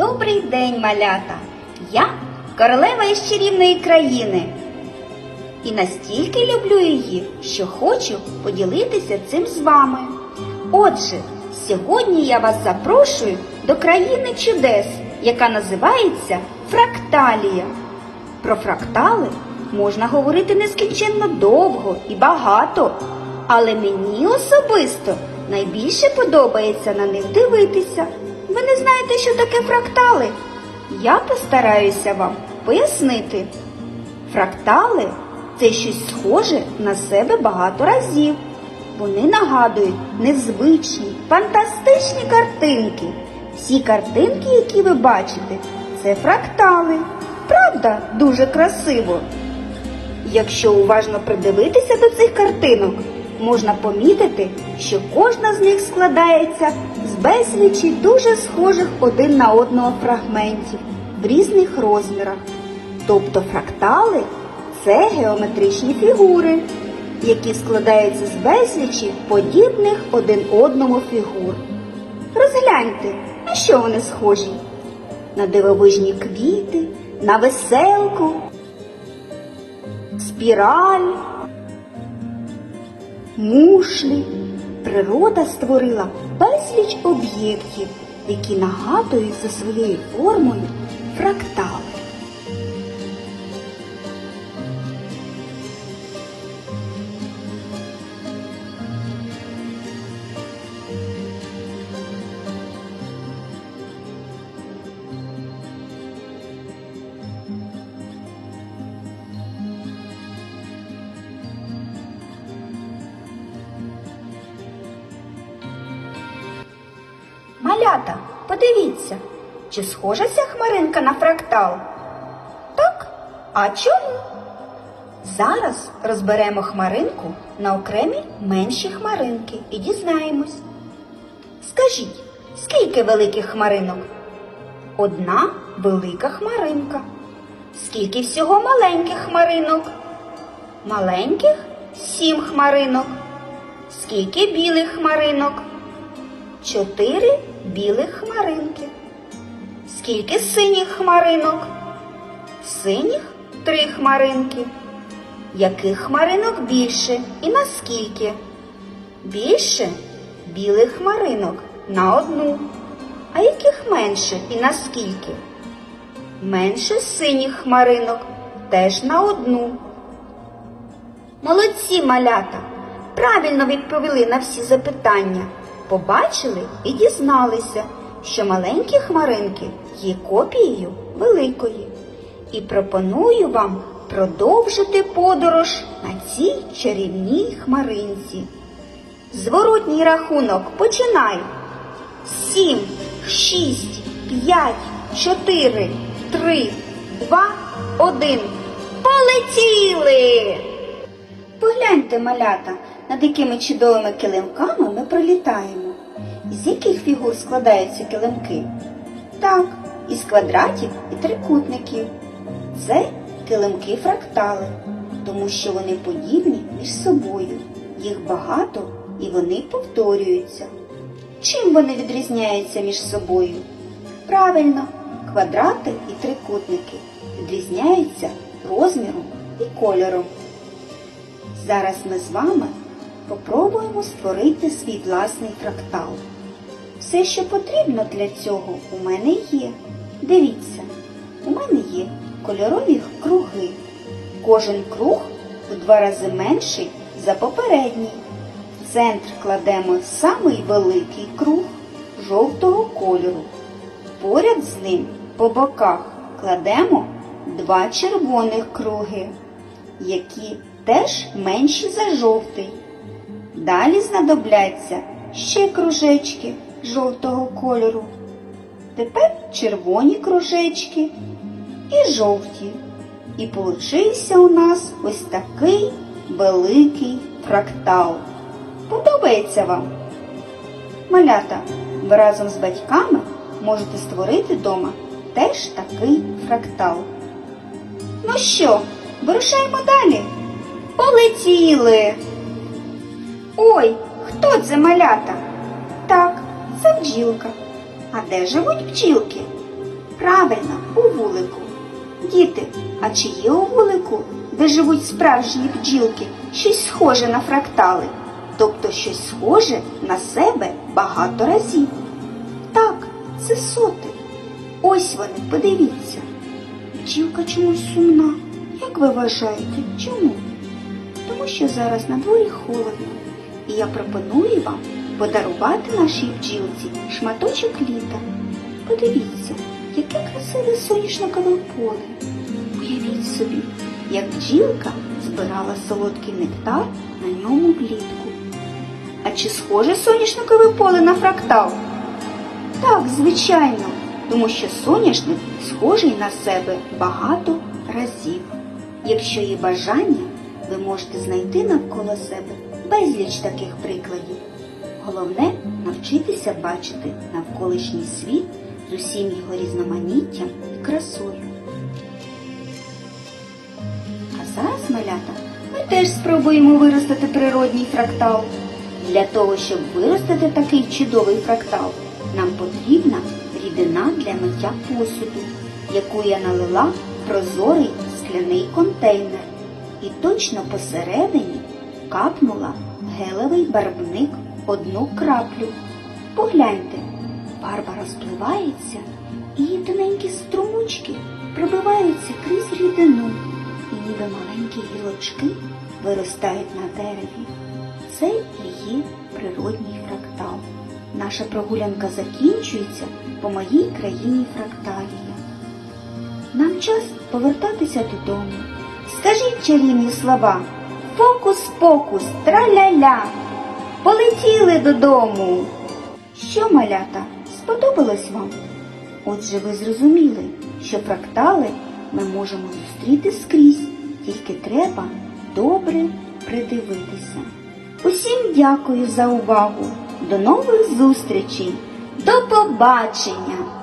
Добрий день, малята! Я королева із чарівної країни. І настільки люблю її, що хочу поділитися цим з вами. Отже, сьогодні я вас запрошую до країни чудес, яка називається Фракталія. Про фрактали можна говорити нескінченно довго і багато, але мені особисто найбільше подобається на них дивитися. Ви не знаєте, що таке фрактали? Я постараюся вам пояснити. Фрактали це щось схоже на себе багато разів. Вони нагадують незвичні, фантастичні картинки. Всі картинки, які ви бачите, це фрактали. Правда, дуже красиво. Якщо уважно придивитися до цих картинок, можна помітити, що кожна з них складається з безлічі дуже схожих один на одного фрагментів в різних розмірах. Тобто фрактали це геометричні фігури, які складаються з безлічі подібних один одному фігур. Розгляньте, на що вони схожі? На дивовижні квіти, на веселку, спіраль, мушлі. Природа створила безліч об'єктів, які нагадують за своєю формою фрактали. Малята, подивіться, чи схожа ця хмаринка на фрактал? Так, а чому? Зараз розберемо хмаринку на окремі менші хмаринки і дізнаємось. Скажіть, скільки великих хмаринок? Одна велика хмаринка. Скільки всього маленьких хмаринок? Маленьких сім хмаринок. Скільки білих хмаринок? Чотири білих хмаринки. Скільки синіх хмаринок? Синіх три хмаринки. Яких хмаринок більше і наскільки? Більше білих хмаринок на одну. А яких менше і наскільки? Менше синіх хмаринок теж на одну. Молодці малята! Правильно відповіли на всі запитання. Побачили і дізналися, що маленькі хмаринки є копією великої. І пропоную вам продовжити подорож на цій чарівній хмаринці. Зворотній рахунок починай. Сім, шість, п'ять, чотири, три, два, один. Полетіли! Погляньте, малята, над якими чудовими килимками ми пролітаємо. Із яких фігур складаються килимки? Так, із квадратів і трикутників. Це килимки фрактали, тому що вони подібні між собою. Їх багато і вони повторюються. Чим вони відрізняються між собою? Правильно, квадрати і трикутники відрізняються розміром і кольором. Зараз ми з вами попробуємо створити свій власний фрактал. Все, що потрібно для цього, у мене є. Дивіться, у мене є кольорові круги. Кожен круг у два рази менший за попередній. В центр кладемо самий великий круг жовтого кольору. Поряд з ним по боках кладемо два червоних круги, які теж менші за жовтий. Далі знадобляться ще кружечки жовтого кольору. Тепер червоні кружечки і жовті. І получився у нас ось такий великий фрактал. Подобається вам? Малята, ви разом з батьками можете створити вдома теж такий фрактал. Ну що, вирушаємо далі? Полетіли! Ой, хто це малята? Так, це бджілка. А де живуть бджілки? Правильно, у вулику. Діти, а чи є у вулику, де живуть справжні бджілки, щось схоже на фрактали? Тобто щось схоже на себе багато разів? Так, це соти. Ось вони, подивіться. Бджілка чомусь сумна. Як ви вважаєте, чому? Тому що зараз на дворі холодно, і я пропоную вам подарувати нашій бджілці шматочок літа. Подивіться, яке красиве соняшникове поле. Уявіть собі, як бджілка збирала солодкий нектар на ньому влітку. А чи схоже соняшникове поле на фрактал? Так, звичайно, тому що соняшник схожий на себе багато разів. Якщо є бажання, ви можете знайти навколо себе безліч таких прикладів. Головне навчитися бачити навколишній світ з усім його різноманіттям і красою. А зараз, малята, ми теж спробуємо виростити природній фрактал. Для того, щоб виростити такий чудовий фрактал, нам потрібна рідина для миття посуду, яку я налила в прозорий скляний контейнер і точно посередині капнула гелевий барвник одну краплю. Погляньте, барва розпливається, і її тоненькі струмочки пробиваються крізь рідину, і ніби маленькі гілочки виростають на дереві. Це і є природній фрактал. Наша прогулянка закінчується по моїй країні фракталія. Нам час повертатися додому. Скажіть чарівні слова. Фокус-покус, траля-ля. Полетіли додому. Що, малята, сподобалось вам? Отже, ви зрозуміли, що фрактали ми можемо зустріти скрізь, тільки треба добре придивитися. Усім дякую за увагу. До нових зустрічей. До побачення!